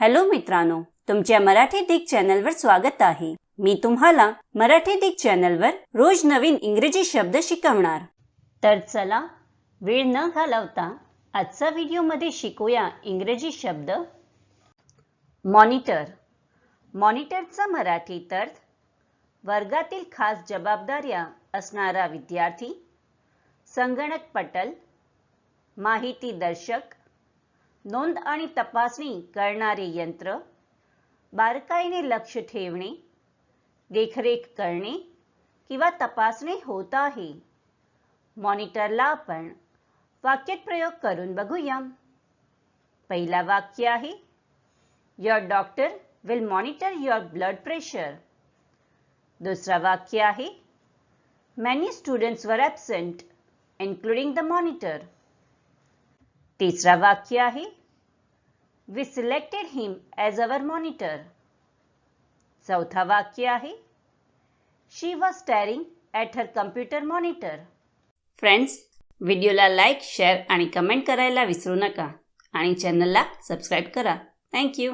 Hello मित्रांनो तुमच्या मराठी दिग चॅनलवर स्वागत आहे. मी तुम्हाला मराठी दिग चॅनलवर रोज नवीन इंग्रजी शब्द शिकवणार. तर चला वेळ न घालवता आजचा व्हिडिओमध्ये शिकूया इंग्रजी शब्द. मॉनिटर. मॉनिटरचा मराठीत अर्थ वर्गातील खास जबाबदाऱ्या असणारा विद्यार्थी संगणक पटल माहिती दर्शक नोंद आणि तपासणी करणारे यंत्र बारकाईने लक्ष ठेवणे देखरेख करणे किंवा तपासणे होत आहे. मॉनिटरला आपण वाक्यात प्रयोग करून बघूया पहिला वाक्य आहे your doctor will monitor your blood pressure दुसरा वाक्य आहे many students were absent including the monitor तिसरा वाक्य आहे. We selected him as our monitor चौथा वाक्य आहे. She was staring at her computer monitor friends व्हिडिओला लाईक शेअर आणि कमेंट करायला विसरू नका. आणि चॅनलला सबस्क्राईब करा. थँक्यू